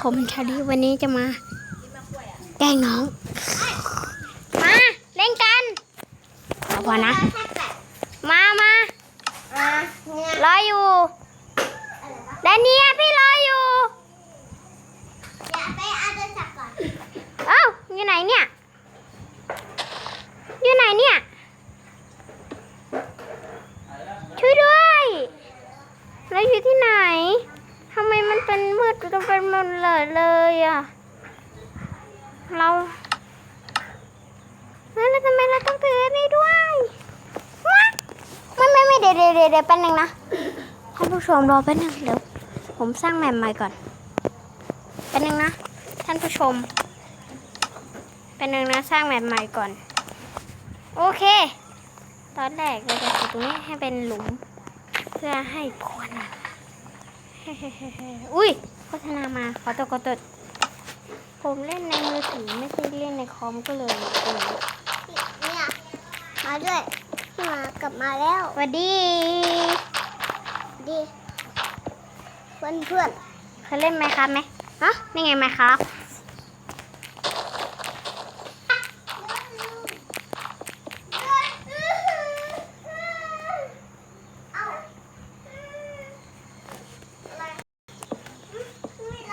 ผมชาลีวันนี้จะมาแกล้งน้อง มาเล่นกันเอาพอนะ มามาอะเนี่ยรออยู่แดนเนียพี่รออยู่อย่าไปเอาโทรศัพท์ก่อนเอ้าอยู่ไหนเนี่ย อยู่ไหนเนี่ย ช่วยด้วยเราอยู่ที่ไหนทำไมมันเป็นมืดจนเป็นมันเลยเลย อะ เราแล้วทำไมเราต้องถืออันนี้ด้วยวะไม่ไม่ไม่เดี๋ยวเดี๋ยวเดี๋ยวเดี๋ยวแป๊บนึงนะท่านผู้ชมรอแป๊บนึงเดี๋ยวผมสร้างแมปใหม่ก่อนแป๊บนึงนะ ท่านผู้ชมเป็นหนึ่งนะสร้างแมปใหม่ก่อน โอเค ตอนแรกเราจะขุดตรงนี้ให้เป็นหลุม เพื่อให้พวนอุ้ยโฆษณามาขอตดขอตด ผมเล่นในมือถือไม่ใช่เล่นในคอมก็เลยเออเนี่ยมาด้วยพี่มากลับมาแล้วสวัสดีดีเพื่อนเพื่อนเคยเล่นไหมครับไหมฮะนี่ไงไหมครับ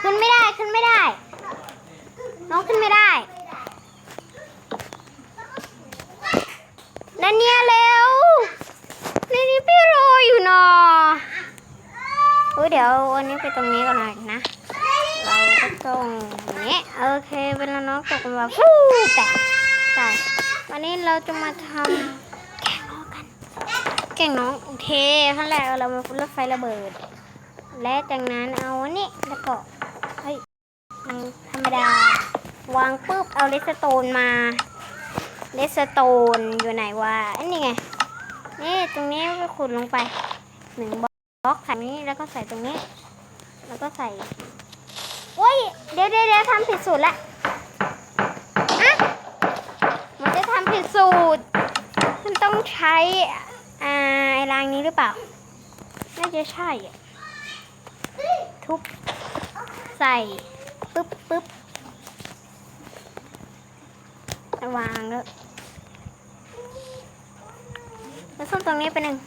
ขึ้นไม่ได้ขึ้นไม่ได้ น้องขึ้นไม่ได้ นันเนี่ยเร็วนี่นี่พี่รออยู่เนาะเฮ้ยเดี๋ยววันนี้ไปตรงนี้ก่อนหน่อยนะ เราก็ต้องอย่างนี้โอเคเวลาน้องตกมาฟูแตกใช่วันนี้เราจะมาทำแกล้งน้องกัน แกล้งน้องโอเคขั้นแรกเรามารถไฟระเบิด และจากนั้นเอาอันนี้แล้วก็เฮ้ยธรรมดาวางปุ๊บเอาเลสโตนมา เลสโตนอยู่ไหนวะอันนี้ไง นี่ตรงนี้ก็ขุดลงไปหนึ่งบล็อกใส่นี้แล้วก็ใส่ตรงนี้ แล้วก็ใส่โอ้ยเดี๋ยวเดี๋ยวทำผิดสูตรละอะมันจะทำผิดสูตร มันต้องใช้อ่าไอ้รางนี้หรือเปล่าน่าจะใช่ทุบใส่ปึ๊บปึ๊บ วางแล้วแล้วส้มตรงนี้เป็นหนึ่ง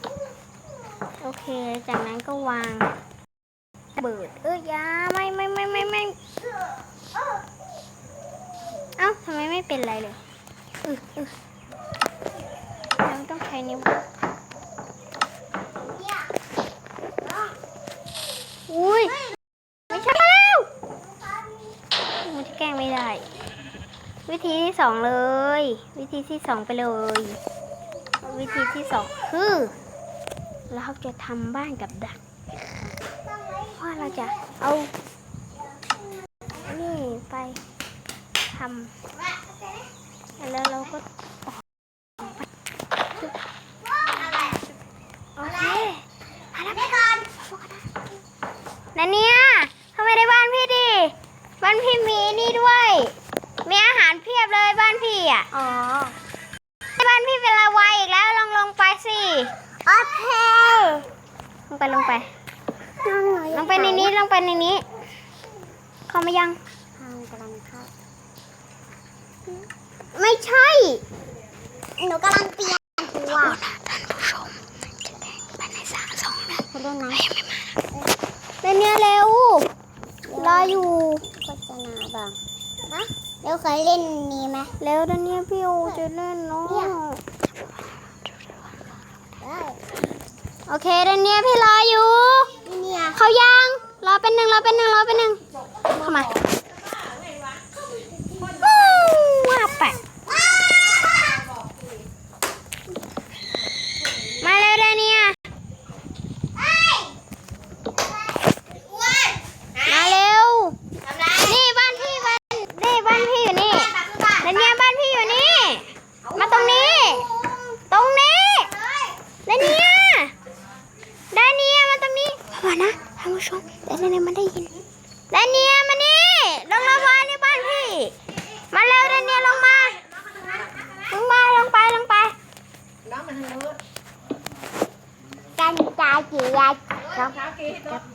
โอเค จากนั้นก็วางระเบิด เอ้ยยาไม่ไม่ไม่ไม่ไม่เอ้าทำไมไม่เป็นไรเลยอืออือแล้วมันต้องใช้นิ้วอุ้ย ไม่ใช่แล้วมันจะแกล้งไม่ได้ วิธีที่สองเลย วิธีที่สองไปเลย วิธีที่สองคือเราจะทำบ้านกับดักเพราะเราจะเอา นี่ไปทำแล้วเราก็ตอโอเคมาแล้วไปก่อนนันเนี่ยทำไมได้บ้านพี่ดิ บ้านพี่มีนี่ด้วย เพียบเลยบ้านพี่อะ อ๋อ บ้านพี่เป็นลาวาอีกแล้วลองลงไปสิ โอเค ลงไปลงไป น้องหนูลงไปในนี้ลงไปในนี้ เข้ามายังทางกำลังเข้า ไม่ใช่ หนูกำลังเปลี่ยนตัวท่านผู้ชมจะแต่งภายในสามสองหนึ่งเขาดูนะนันเนี่ยเร็ว รออยู่ โฆษณาบ้างฮะ เดี๋ยวเคยเล่นนี้ไหมเร็วนันเนี่ยพี่โอจะเล่นเนาะเนี่ยได้โอเคนันเนี่ยพี่รออยู่เนี่ยเขายังรอเป็นหนึ่งรอเป็นหนึ่งรอเป็นหนึ่งเข้ามา ระวังนะท่านผู้ชมแต่เนเยมันได้ยินเดเนียมานี่ลงมาบ้านนบ้านพี่ มาเร็วเดเนียลงมาลงมาลงไปลงไปกันทากี่ยาจับ